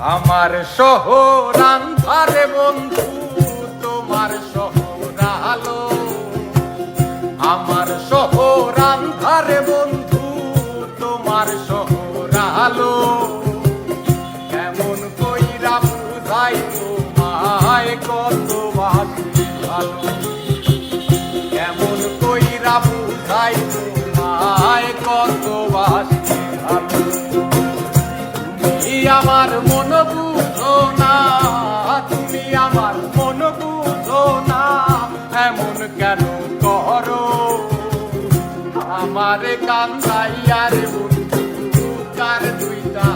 আমার শহর আন্ধারে বন্ধু, তোমার শহর আলো আমার শহর আন্ধারে বন্ধু, তোমার শহর আলো কেমন কইরা বুঝাই তোমায় কত বাসি ভালো কেমন কইরা বুঝাই তোমায় কত বাসি ভালো আমার আমার কান্দাইয়ার বন্ধু কার দুইটা।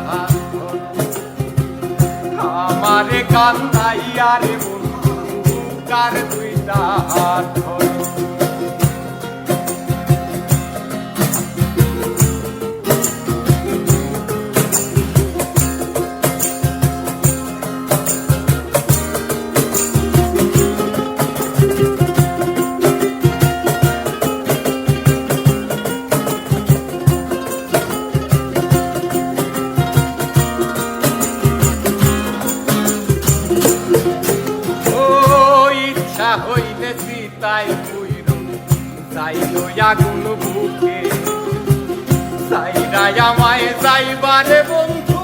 আমার কান্দাইয়ার বন্ধু কার দুইটা হাত হইলে সীতাই পুইর যাইল আগুন বুকে। সাইরাই বন্ধু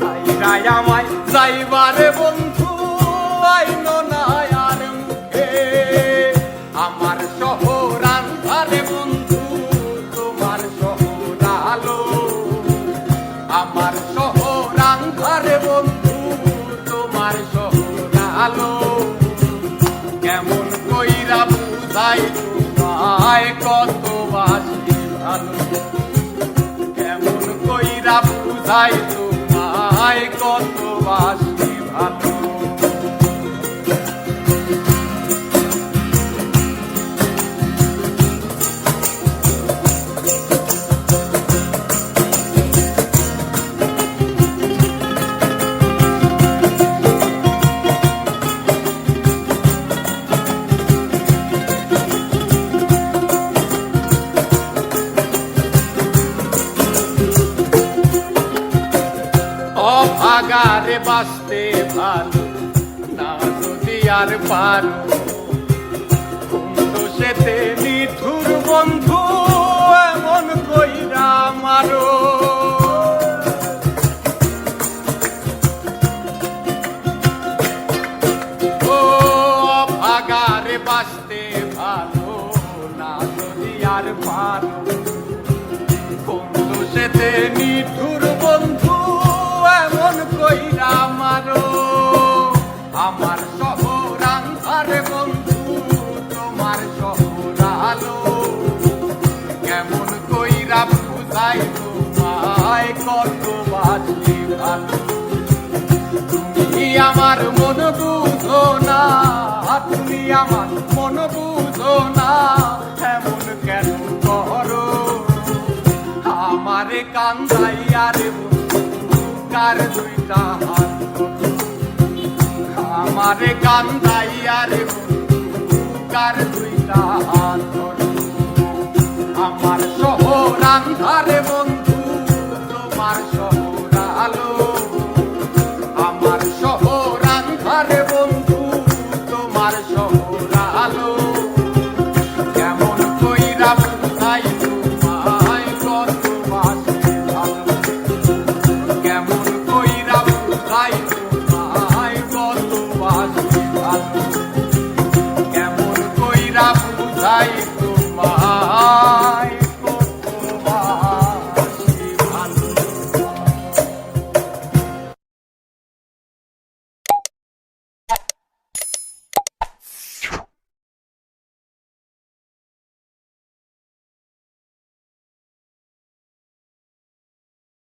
সাইরাই আমায় যাইবারে বুঝাই ভাই কত বাসি ভালো কেমন কইরা বুঝাই তোমায় কত বাসি ভালো বাঁচতে ভালো, না যদি আর পারো। সেতে নিঠুর বন্ধু, এমন কইরা মারো। ও অভাগারে বাঁচতে ভালো, না যদি আর পারো। বুঝাই তোমায় কত বাজি তুমি আমার মন বুঝো না, তুমি আমার মন বুঝো না, এমন কেন করো? আমারে কান্দাইয়ারে কার দুইটা হাত। আমারে কান্দাইয়ারে কার দুইটা হাত ধরো। আমার